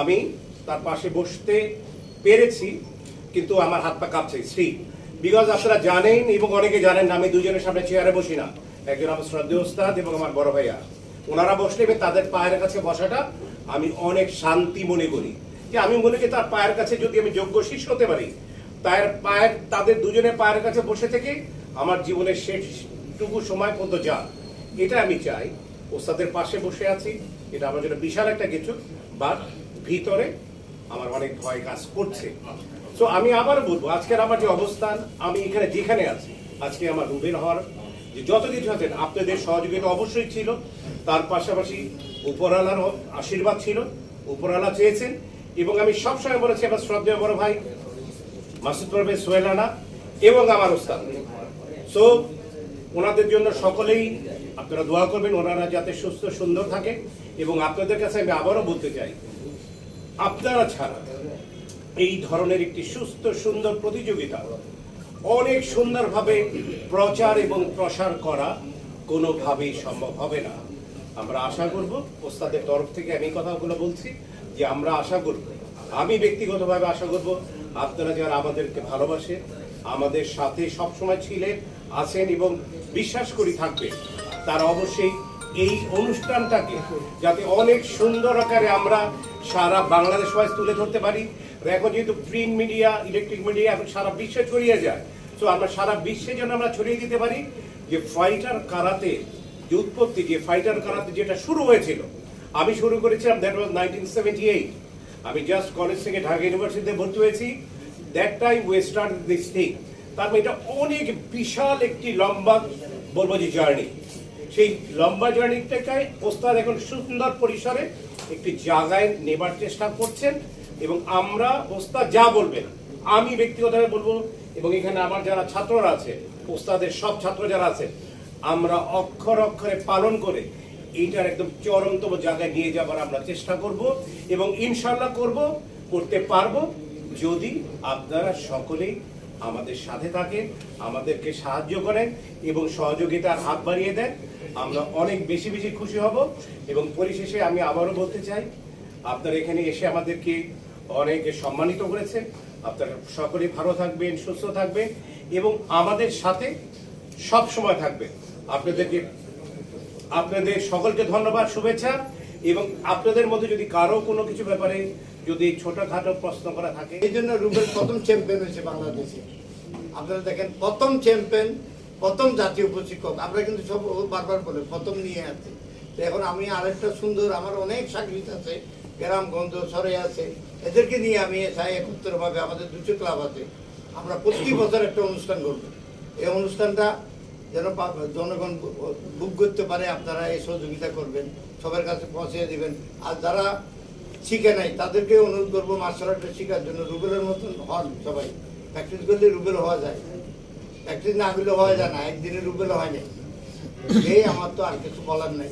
আমি তার পাশে বসতে পেরেছি, কিন্তু আমার হাত পা কাঁপছে শ্রী বিকজ আপনারা জানেন এবং অনেকে জানেন আমি দুজনের সামনে চেয়ারে বসি না। একজন আমার শ্রদ্ধেয় ওস্তাদ এবং আমার বড় ভাইয়া। ওনারা বসলে এবার তাদের পায়ের কাছে বসাটা আমি অনেক শান্তি মনে করি। যে আমি মনে করি তার পায়ের কাছে যদি আমি যোগ্য শিষ্য হতে পারি, তার পায়ের, তাদের দুজনের পায়ের কাছে বসে থেকে আমার জীবনের শেষটুকু সময় পর্যন্ত যা এটা আমি চাই। ওস্তাদের পাশে বসে আছি। এটা আমার জন্য বিশাল একটা কিছু। বাট ভিতরে আমার অনেক ভয় কাজ করছে। তো আমি আবার বলব, আজকের আমার যে অবস্থান, আমি এখানে যেখানে আছি, আজকে আমার রুবেল হওয়ার যে যত কিছু আছেন আপনাদের সহযোগিতা অবশ্যই ছিল। তার পাশাপাশি উপরওয়ালার আশীর্বাদ ছিল, উপরওয়ালা চেয়েছেন। এবং আমি সবসময় বলেছি, আমার শ্রদ্ধেয় বড় ভাই, মাসুদ পারভেজ সোহেল রানা এবং আমার ওস্তাদ। সো ওনাদের জন্য সকলেই আপনারা দোয়া করবেন, ওনারা যাতে সুস্থ, সুন্দর থাকে। এবং আপনাদের কাছে আমি আবারও বলতে চাই আপনারা ছাড়া এই ধরনের একটি সুস্থ, সুন্দর প্রতিযোগিতা, অনেক সুন্দরভাবে প্রচার এবং প্রসার করা কোনোভাবেই সম্ভব হবে না। আমরা আশা করব, ওস্তাদের তরফ থেকে আমি কথাগুলো বলছি যে আমরা আশা করব, আমি ব্যক্তিগতভাবে আশা করব, আপনারা যারা আমাদেরকে ভালোবাসে আমাদের সাথে সবসময় ছিলেন, আছেন এবং বিশ্বাস করি থাকবে তারা অবশ্যই এই অনুষ্ঠানটাকে যাতে অনেক সুন্দর আকারে আমরা সারা বাংলাদেশ ওয়াইজ তুলে ধরতে পারি। এখন যেহেতু প্রিন্ট মিডিয়া ইলেকট্রিক মিডিয়া এখন সারা বিশ্বে ছড়িয়ে যায়। তো আমরা সারা বিশ্বে যেন আমরা ছড়িয়ে দিতে পারি যে ফাইটার কারাতে যে উৎপত্তি, যে ফাইটার কারাতে যেটা শুরু হয়েছিল। আমি শুরু করেছিলাম that was nineteen seventy eight আমি জাস্ট কলেজ থেকে ঢাকা ইউনিভার্সিটিতে ভর্তি হয়েছি। That time we start this thing তার মানে এটা অনেক বিশাল একটি লম্বা বলব যে জার্নি সেই লম্বা জার্নিটাকে ওস্তাদ এখন সুন্দর পরিসরে একটি জায়গায় নেবার চেষ্টা করছেন এবং আমরা ওস্তাদ যা বলবেন, আমি ব্যক্তিগতভাবে বলব এবং এখানে আমার যারা ছাত্ররা আছে, ওস্তাদের সব ছাত্র যারা আছে, আমরা অক্ষর অক্ষরে পালন করে এইটার একদম চরমতম জায়গায় নিয়ে যাবার আমরা চেষ্টা করব এবং ইনশাল্লাহ করব, করতে পারব যদি আপনারা সকলেই আমাদের সাথে থাকেন, আমাদেরকে সাহায্য করেন এবং সহযোগিতার হাত বাড়িয়ে দেন। আমরা অনেক বেশি বেশি খুশি হব এবং পরিশেষে আমি আবারও বলতে চাই, আপনারা এখানে এসে আমাদেরকে অনেকে সম্মানিত করেছেন। আপনারা সকলেই ভালো থাকবেন, সুস্থ থাকবেন এবং আমাদের সাথে সব সময় থাকবেন। আপনাদেরকে, আপনাদের সকলকে ধন্যবাদ, শুভেচ্ছা এবং আপনাদের মধ্যে যদি কারও কোনো কিছু ব্যাপারে যদি ছোটখাটো প্রশ্ন করা থাকে। এই জন্য রুবেল প্রথম চ্যাম্পিয়ন হয়েছে বাংলাদেশে। আপনারা দেখেন, প্রথম চ্যাম্পিয়ন প্রথম জাতীয় প্রশিক্ষক। আমরা কিন্তু সব বারবার বলে, প্রথম নিয়ে আছে। এখন আমি আরেকটা সুন্দর, আমার অনেক সাকরিত আছে, গ্রামগঞ্জ, সরে আছে। এদেরকে নিয়ে আমি চাই একত্রভাবে আমাদের দুটো ক্লাব আছে। আমরা প্রতি বছর একটা অনুষ্ঠান করব। এই অনুষ্ঠানটা যেন জনগণ বুক করতে পারে, আপনারা এই সহযোগিতা করবেন, সবার কাছে পৌঁছে দেবেন। আর যারা শিখে নাই তাদেরকে অনুরোধ করব মার্শাল আর্টটা শেখার জন্য। রুবেলের মতন হন সবাই। প্র্যাকটিস করলে রুবেল হওয়া যায়। প্র্যাকটিস না করলে হওয়া যায় না। একদিনে রুবেল হয় নাই এই আমার তো আর কিছু বলার নাই।